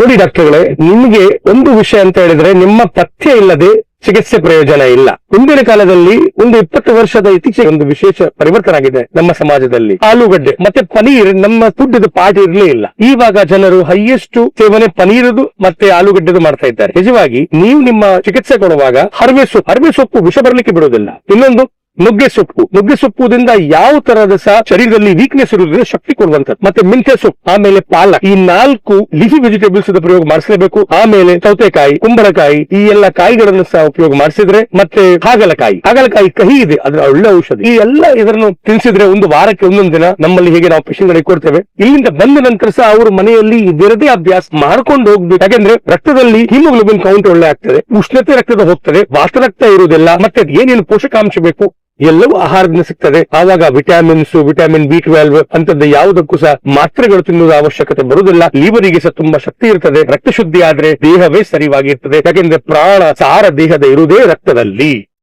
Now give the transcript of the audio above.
ನೋಡಿ ಡಾಕ್ಟರ್ಗಳೇ, ನಿಮ್ಗೆ ಒಂದು ವಿಷಯ ಅಂತ ಹೇಳಿದ್ರೆ ನಿಮ್ಮ ಪಥ್ಯ ಇಲ್ಲದೆ ಚಿಕಿತ್ಸೆ ಪ್ರಯೋಜನ ಇಲ್ಲ. ಮುಂದಿನ ಕಾಲದಲ್ಲಿ ಒಂದು ಇಪ್ಪತ್ತು ವರ್ಷದ ಇತ್ತೀಚೆಗೆ ಒಂದು ವಿಶೇಷ ಪರಿವರ್ತನ ಆಗಿದೆ ನಮ್ಮ ಸಮಾಜದಲ್ಲಿ. ಆಲೂಗಡ್ಡೆ, ಮತ್ತೆ ಪನೀರ್, ನಮ್ಮ ಫುಡ್ ಪಾಠ ಇರಲೇ ಇಲ್ಲ. ಇವಾಗ ಜನರು ಹೈಯೆಸ್ಟ್ ಸೇವನೆ ಪನೀರದು ಮತ್ತೆ ಆಲೂಗಡ್ಡೆದು ಮಾಡ್ತಾ ಇದ್ದಾರೆ. ನಿಜವಾಗಿ, ನೀವು ನಿಮ್ಮ ಚಿಕಿತ್ಸೆ ಕೊಡುವಾಗ ಹರವೆ ಸೊಪ್ಪು ಹರವೆ ಸೊಪ್ಪು ವಿಷ ಬರಲಿಕ್ಕೆ ಬಿಡುವುದಿಲ್ಲ. ಇನ್ನೊಂದು ನುಗ್ಗೆ ಸೊಪ್ಪು. ನುಗ್ಗೆ ಸೊಪ್ಪುದಿಂದ ಯಾವ ತರಹದ ಸಹ ಶರೀರದಲ್ಲಿ ವೀಕ್ನೆಸ್ ಇರುವುದ್ರೆ ಶಕ್ತಿ ಕೊಡುವಂತದ್ದು ಮತ್ತೆ ಮೆಂತ್ಯ ಸೊಪ್ಪು, ಆಮೇಲೆ ಪಾಲಕ್. ಈ ನಾಲ್ಕು ಲಿಫಿ ವೆಜಿಟೇಬಲ್ಸ್ ಪ್ರಯೋಗ ಮಾಡಿಸಲೇಬೇಕು. ಆಮೇಲೆ ಸೌತೆಕಾಯಿ, ಕುಂಬಳಕಾಯಿ, ಈ ಎಲ್ಲ ಕಾಯಿಗಳನ್ನು ಸಹ ಉಪಯೋಗ ಮಾಡಿಸಿದ್ರೆ ಮತ್ತೆ ಹಾಗಲಕಾಯಿ. ಹಾಗಲಕಾಯಿ ಕಹಿ ಇದೆ, ಅದರ ಒಳ್ಳೆ ಔಷಧಿ. ಈ ಎಲ್ಲ ಇದನ್ನು ತಿನ್ಸಿದ್ರೆ ಒಂದು ವಾರಕ್ಕೆ ಒಂದೊಂದು ದಿನ ನಮ್ಮಲ್ಲಿ ಹೇಗೆ ನಾವು ಪೇಷಂಟ್ ಗಳಿಗೆ ಕೊಡ್ತೇವೆ. ಇಲ್ಲಿಂದ ಬಂದ ನಂತರ ಸಹ ಅವರು ಮನೆಯಲ್ಲಿ ಇದರದೇ ಅಭ್ಯಾಸ ಮಾಡ್ಕೊಂಡು ಹೋಗ್ಬೇಕು. ಯಾಕಂದ್ರೆ ರಕ್ತದಲ್ಲಿ ಹಿಮೋಗ್ಲೋಬಿನ್ ಕೌಂಟ್ ಒಳ್ಳೆ ಆಗ್ತದೆ. ಉಷ್ಣತೆ ರಕ್ತದ ಹೋಗ್ತದೆ. ವಾಸ ರಕ್ತ ಇರುವುದಿಲ್ಲ. ಮತ್ತೆ ಏನೇನು ಪೋಷಕಾಂಶ ಬೇಕು? ಎಲ್ಲವೂ ಆಹಾರದಿಂದ ಸಿಗ್ತದೆ. ಆವಾಗ ವಿಟಾಮಿನ್ಸ್ ವಿಟಮಿನ್ ಬಿ ಟ್ವೆಲ್ವ್ ಅಂತದ್ದು ಯಾವುದಕ್ಕೂ ಸಹ ಮಾತ್ರೆಗಳು ತಿನ್ನುವ ಅವಶ್ಯಕತೆ ಬರುವುದಿಲ್ಲ. ಲಿವರಿಗೆ ಸಹ ತುಂಬಾ ಶಕ್ತಿ ಇರ್ತದೆ. ರಕ್ತ ಶುದ್ಧಿ ಆದ್ರೆ ದೇಹವೇ ಸರಿವಾಗಿರ್ತದೆ. ಯಾಕೆಂದ್ರೆ ಪ್ರಾಣ, ಸಾರ ದೇಹದ ಇರುವುದೇ ರಕ್ತದಲ್ಲಿ.